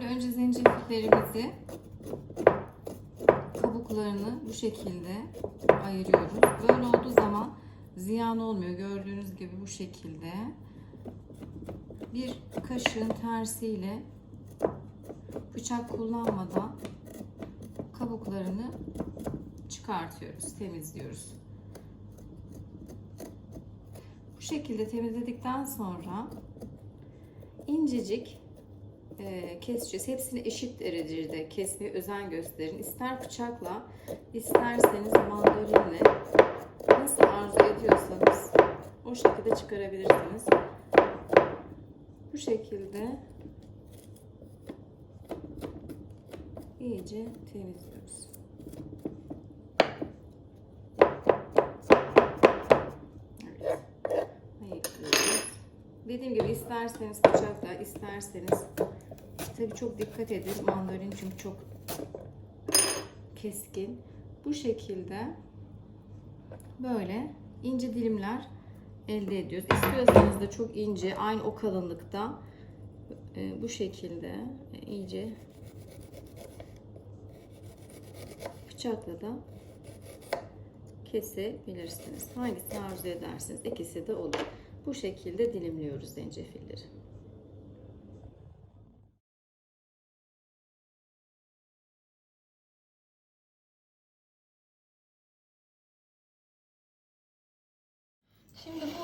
Şimdi önce zencefillerimizi kabuklarını bu şekilde ayırıyoruz. Böyle olduğu zaman ziyan olmuyor. Gördüğünüz gibi bu şekilde. Bir kaşığın tersiyle bıçak kullanmadan kabuklarını çıkartıyoruz, temizliyoruz. Bu şekilde temizledikten sonra incecik keseceğiz. Hepsini eşit derecede kesmeye özen gösterin. İster bıçakla, isterseniz mandolinle nasıl arzu ediyorsanız o şekilde çıkarabilirsiniz. Bu şekilde iyice temizliyoruz. Evet. Dediğim gibi isterseniz bıçakla, isterseniz tabii çok dikkat edin. Mandolin çünkü çok keskin. Bu şekilde böyle ince dilimler elde ediyoruz. İstiyorsanız da çok ince, aynı o kalınlıkta e, bu şekilde iyice bıçakla da kesebilirsiniz. Hangisini arzu ederseniz ikisi de olur. Bu şekilde dilimliyoruz zencefilleri.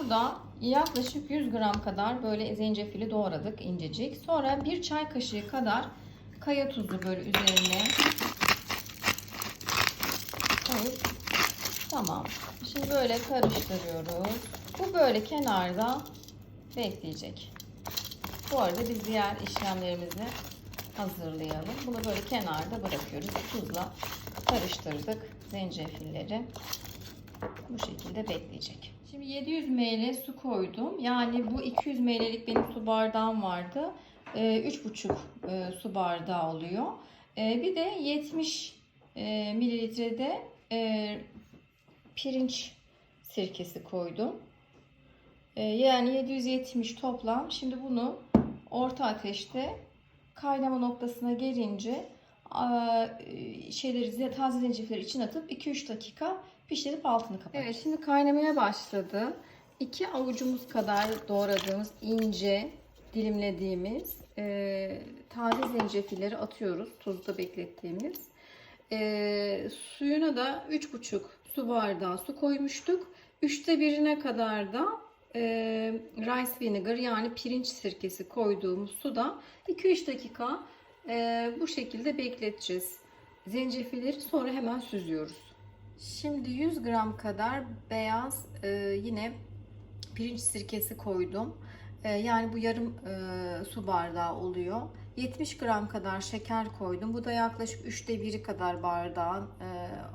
Burada yaklaşık 100 gram kadar böyle zencefili doğradık incecik. Sonra bir çay kaşığı kadar kaya tuzu böyle üzerine koyup tamam. Şimdi böyle karıştırıyoruz. Bu böyle kenarda bekleyecek. Bu arada biz diğer işlemlerimizi hazırlayalım. Bunu böyle kenarda bırakıyoruz. Tuzla karıştırdık zencefilleri. Bu şekilde bekleyecek. Şimdi 700 ml su koydum. Yani bu 200 ml'lik benim su bardağım vardı. 3,5 e, su bardağı oluyor. E, bir de 70 e, mililitrede pirinç sirkesi koydum. Yani 770 toplam. Şimdi bunu orta ateşte kaynama noktasına gelince şeyleri taze zencefilleri için atıp 2-3 dakika pişirip altını kapatacağız. Evet şimdi kaynamaya başladı. 2 avucumuz kadar doğradığımız ince dilimlediğimiz e, taze zencefilleri atıyoruz. Tuzda beklettiğimiz. E, suyuna da 3,5 su bardağı su koymuştuk. 3'te birine kadar da e, rice vinegar yani pirinç sirkesi koyduğumuz suda 2-3 dakika e, bu şekilde bekleteceğiz. Zencefilleri sonra hemen süzüyoruz. Şimdi 100 gram kadar beyaz e, yine pirinç sirkesi koydum. E, yani bu yarım e, su bardağı oluyor. 70 gram kadar şeker koydum. Bu da yaklaşık 3'te 1'i kadar bardağın e,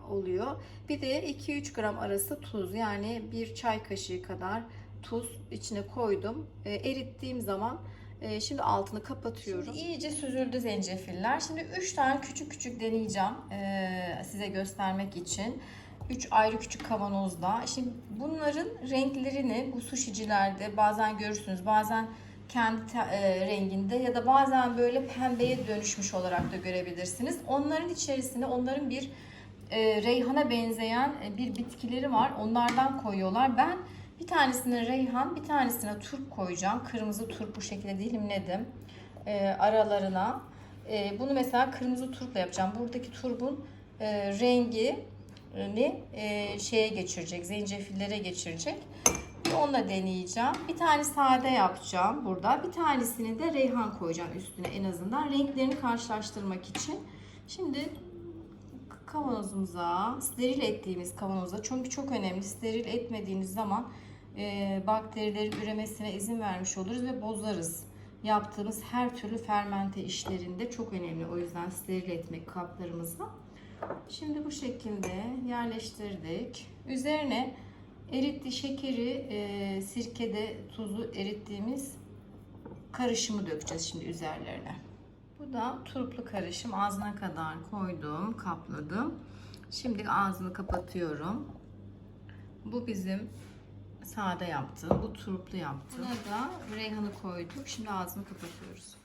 oluyor. Bir de 2-3 gram arası tuz yani bir çay kaşığı kadar tuz içine koydum. E, erittiğim zaman e, şimdi altını kapatıyorum. Şimdi iyice süzüldü zencefiller. Şimdi 3 tane küçük küçük deneyeceğim e, size göstermek için. 3 ayrı küçük kavanozda. Şimdi bunların renklerini bu suşicilerde bazen görürsünüz. Bazen kendi e, renginde ya da bazen böyle pembeye dönüşmüş olarak da görebilirsiniz. Onların içerisine onların bir e, reyhana benzeyen e, bir bitkileri var. Onlardan koyuyorlar. Ben bir tanesine reyhan, bir tanesine turp koyacağım. Kırmızı turp bu şekilde dilimledim e, aralarına. E, bunu mesela kırmızı turpla yapacağım. Buradaki turbun e, rengi ni e, şeye geçirecek, zencefillere geçirecek. Bir onunla deneyeceğim. Bir tane sade yapacağım burada. Bir tanesini de reyhan koyacağım üstüne en azından. Renklerini karşılaştırmak için. Şimdi kavanozumuza, steril ettiğimiz kavanoza çünkü çok önemli. Steril etmediğiniz zaman e, bakterilerin üremesine izin vermiş oluruz ve bozarız. Yaptığımız her türlü fermente işlerinde çok önemli. O yüzden steril etmek kaplarımızı. Şimdi bu şekilde yerleştirdik. Üzerine eritti şekeri, e, sirkede tuzu erittiğimiz karışımı dökeceğiz şimdi üzerlerine. Bu da turplu karışım. Ağzına kadar koydum, kapladım. Şimdi ağzını kapatıyorum. Bu bizim sade yaptığım, bu turplu yaptığım. Buna da reyhanı koyduk. Şimdi ağzını kapatıyoruz.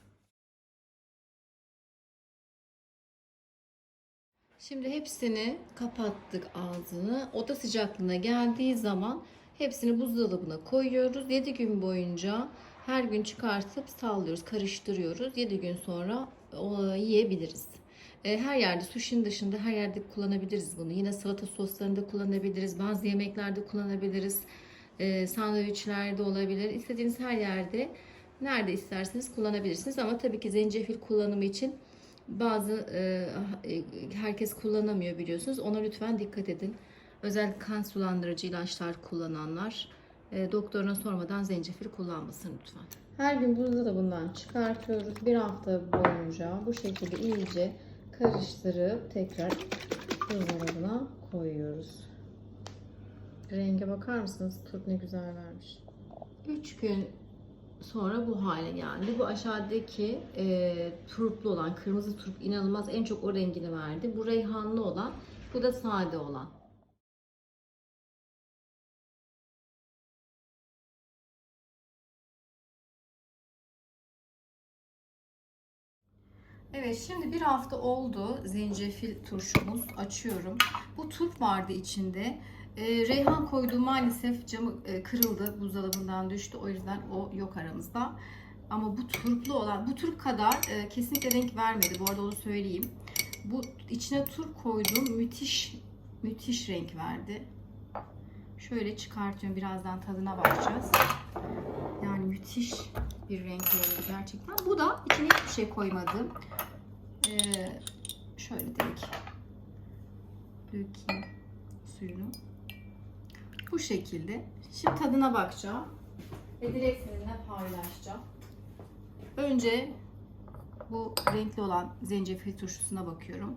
Şimdi hepsini kapattık ağzını. Oda sıcaklığına geldiği zaman hepsini buzdolabına koyuyoruz. 7 gün boyunca her gün çıkartıp sallıyoruz, karıştırıyoruz. 7 gün sonra o, yiyebiliriz. E, Her yerde sushi'nin dışında her yerde kullanabiliriz bunu. Yine salata soslarında kullanabiliriz. Bazı yemeklerde kullanabiliriz. E, sandviçlerde olabilir. İstediğiniz her yerde nerede isterseniz kullanabilirsiniz. Ama tabii ki zencefil kullanımı için bazı e, e, herkes kullanamıyor biliyorsunuz. Ona lütfen dikkat edin. Özellikle kan sulandırıcı ilaçlar kullananlar e, doktoruna sormadan zencefil kullanmasın lütfen. Her gün buzdolabından çıkartıyoruz. Bir hafta boyunca bu şekilde iyice karıştırıp tekrar buzdolabına koyuyoruz. Renge bakar mısınız? Turp ne güzel vermiş. 3 gün sonra bu hale geldi. Bu aşağıdaki e, turplu olan, kırmızı turp inanılmaz en çok o rengini verdi. Bu reyhanlı olan, bu da sade olan. Evet şimdi bir hafta oldu zencefil turşumuz açıyorum. Bu turp vardı içinde. Ee, reyhan koyduğum maalesef camı e, kırıldı buzdolabından düştü o yüzden o yok aramızda. Ama bu turplu olan bu turp kadar e, kesinlikle renk vermedi bu arada onu söyleyeyim. Bu içine turp koyduğum müthiş müthiş renk verdi. Şöyle çıkartıyorum birazdan tadına bakacağız. Yani müthiş bir renk oldu gerçekten. Bu da içine hiçbir şey koymadım. Ee, şöyle direkt dökeyim suyunu. Bu şekilde. Şimdi tadına bakacağım. Ve direkt sizinle paylaşacağım. Önce bu renkli olan zencefil turşusuna bakıyorum.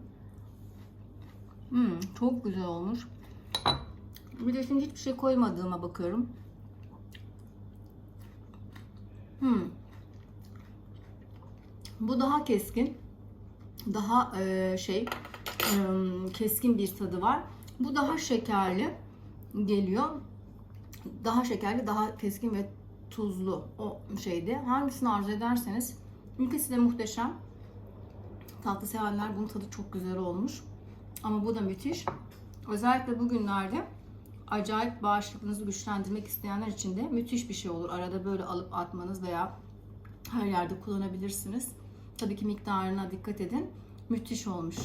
Hmm, çok güzel olmuş. Bir de şimdi hiçbir şey koymadığıma bakıyorum. Hmm. Bu daha keskin. Daha e, şey e, keskin bir tadı var. Bu daha şekerli geliyor. Daha şekerli, daha keskin ve tuzlu o şeydi. Hangisini arzu ederseniz ikisi de muhteşem. Tatlı sevenler bunun tadı çok güzel olmuş. Ama bu da müthiş. Özellikle bugünlerde acayip bağışıklığınızı güçlendirmek isteyenler için de müthiş bir şey olur. Arada böyle alıp atmanız veya her yerde kullanabilirsiniz. Tabii ki miktarına dikkat edin. Müthiş olmuş.